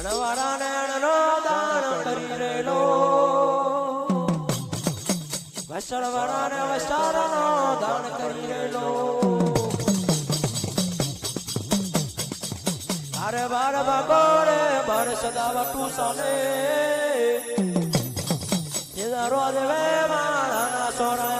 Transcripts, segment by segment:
અણવારાને અણનો દાન કરી રેલો વસળવાળાને વસારનો દાન કરી રેલો અરે બાર બાગોરે બાર સદા વે મારા સોરા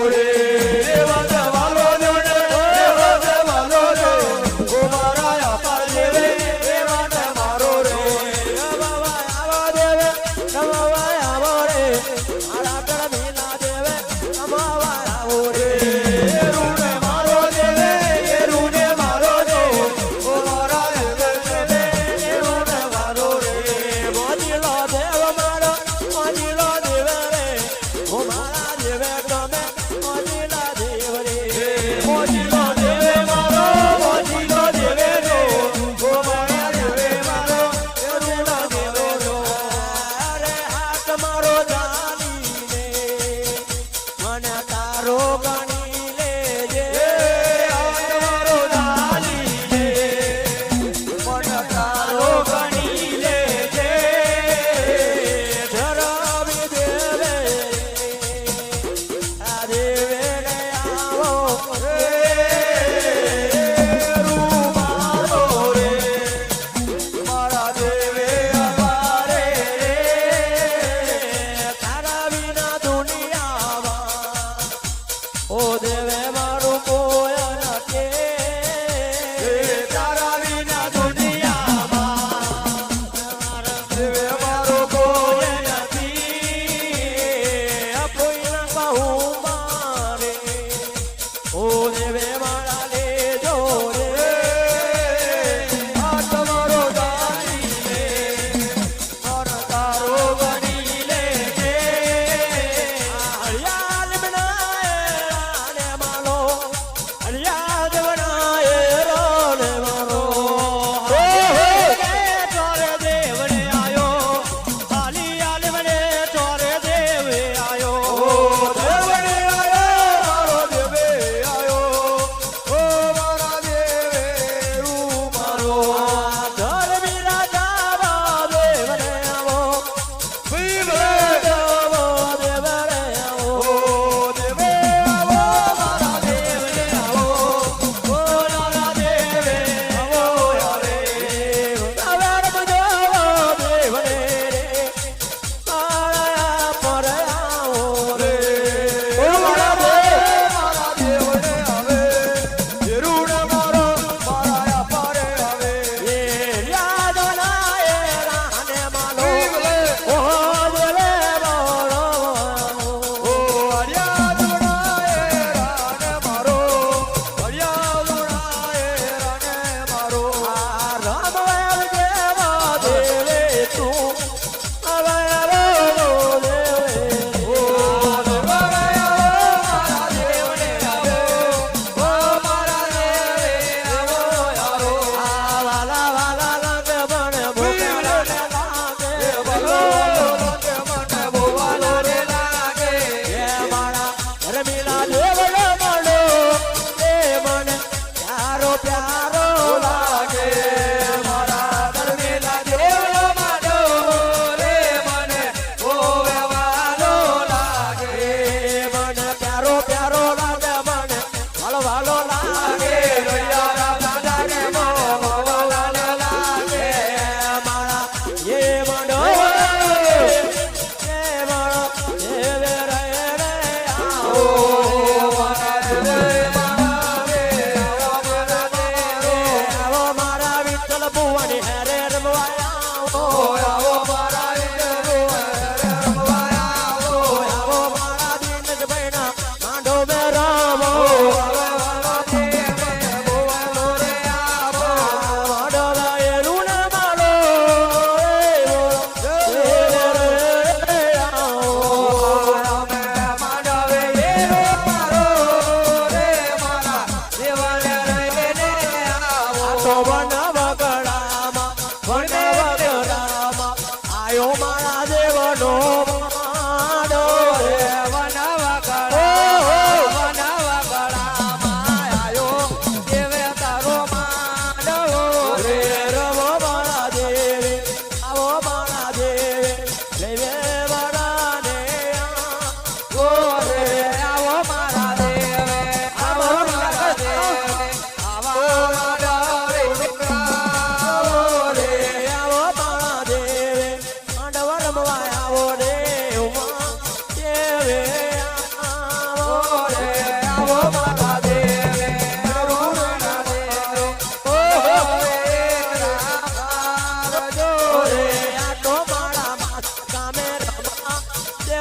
Glory.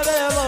bebe.